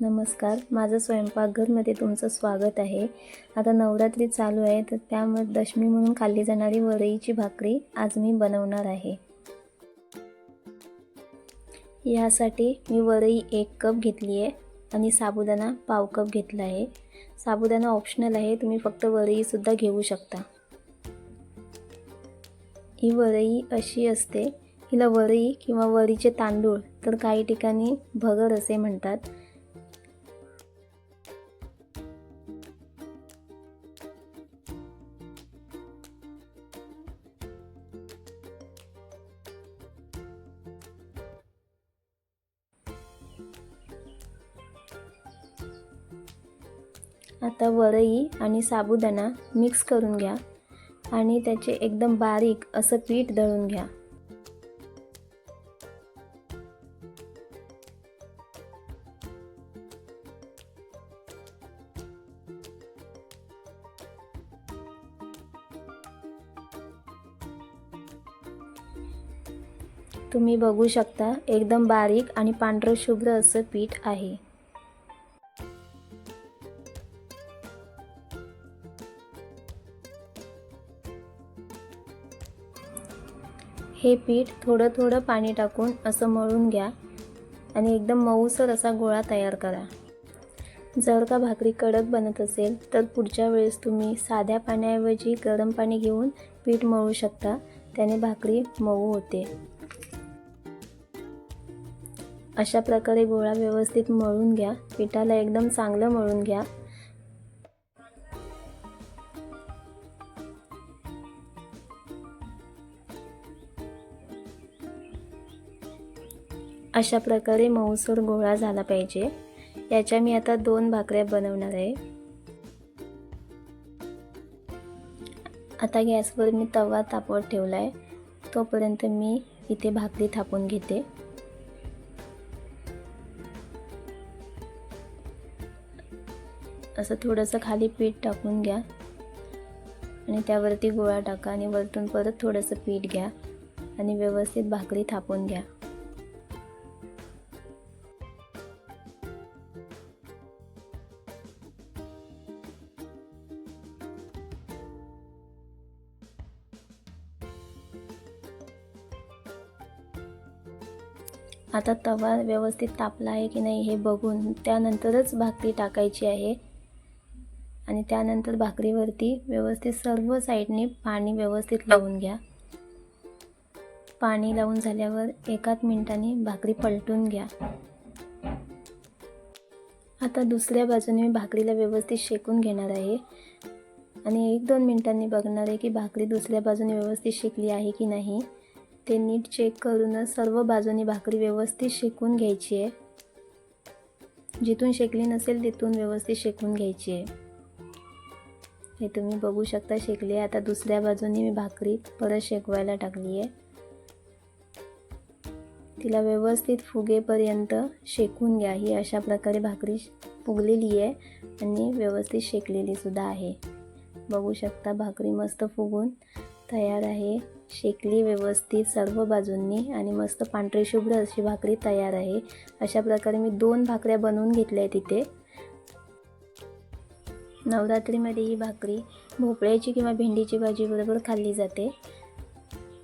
नमस्कार. माझं स्वयंपाकघरमध्ये तुमचं स्वागत आहे. आता नवरात्री चालू आहे तर त्यामध्ये दशमी म्हणून खाल्ली जाणारी वरईची भाकरी आज मी बनवणार आहे. यासाठी मी वरई एक कप घेतली आहे आणि साबुदाणा पाव कप घेतला आहे. साबुदाणा ऑप्शनल आहे तुम्ही फक्त वरईसुद्धा घेऊ शकता. ही वरई अशी असते हिला वरई किंवा वरीचे तांदूळ तर काही ठिकाणी भगर असे म्हणतात. आता वरई आणि साबुदाणा मिक्स करून घ्या आणि त्याचे एकदम बारीक असं पीठ दळून घ्या. तुम्ही बघू शकता एकदम बारीक आणि पांढरं शुभ्र असं पीठ आहे. हे पीठ थोडं थोडं पाणी टाकून असं मळून घ्या आणि एकदम मऊसर असा गोळा तयार करा. जर का भाकरी कडक बनत असेल तर पुढच्या वेळेस तुम्ही साध्या पाण्याऐवजी गरम पाणी घेऊन पीठ मळू शकता. त्याने भाकरी मऊ होते. अशा प्रकारे गोळा व्यवस्थित मळून घ्या. पिठाला एकदम चांगलं मळून घ्या. अशा प्रकारे मऊसूर गोळा झाला पाहिजे. याच्या मी आता दोन भाकऱ्या बनवणार आहे. आता गॅसवर मी तवा तापवत ठेवला आहे तोपर्यंत मी इथे भाकरी थापून घेते. असं थोडंसं खाली पीठ टाकून घ्या. आणि त्यावरती गोळा टाका आणि वरतून परत थोडंसं पीठ घ्या. आणि व्यवस्थित भाकरी थापून घ्या. आता तवा व्यवस्थित तापला आहे की नाही हे बघून त्यानंतरच भाकरी टाकायची आहे. आणि त्यानंतर भाकरीवरती व्यवस्थित सर्व साईडने पाणी व्यवस्थित लावून घ्या. पाणी लावून झाल्यावर एकाच मिनिटाने भाकरी पलटून घ्या. आता दुसऱ्या बाजूने मी भाकरीला व्यवस्थित शेकून घेणार आहे. आणि एक दोन मिनिटांनी बघणार आहे की भाकरी दुसऱ्या बाजूने व्यवस्थित शेकली आहे की नाही. ते नीट चेक करूनच सर्व बाजूनी भाकरी व्यवस्थित शेकून घ्यायची आहे. जिथून शेकली नसेल तिथून व्यवस्थित शेकून घ्यायची आहे. हे तुम्ही बघू शकता शेकली आहे. आता दुसऱ्या बाजूने मी भाकरी परत शेकवायला टाकली आहे. तिला व्यवस्थित फुगेपर्यंत शेकून घ्या. ही अशा प्रकारे भाकरी फुगलेली आहे आणि व्यवस्थित शेकलेली सुद्धा आहे. बघू शकता भाकरी मस्त फुगून तयार आहे. शेकली व्यवस्थित सर्व बाजूंनी आणि मस्त पांढरी शुभ्र अशी भाकरी तयार आहे. अशा प्रकारे मी दोन भाकऱ्या बनवून घेतल्या आहेत तिथे नवरात्रीमध्ये ही भाकरी भोपळ्याची किंवा भेंडीची भाजीबरोबर खाल्ली जाते.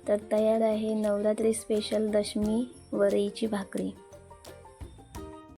तर तयार आहे नवरात्री स्पेशल दशमी वरईची भाकरी.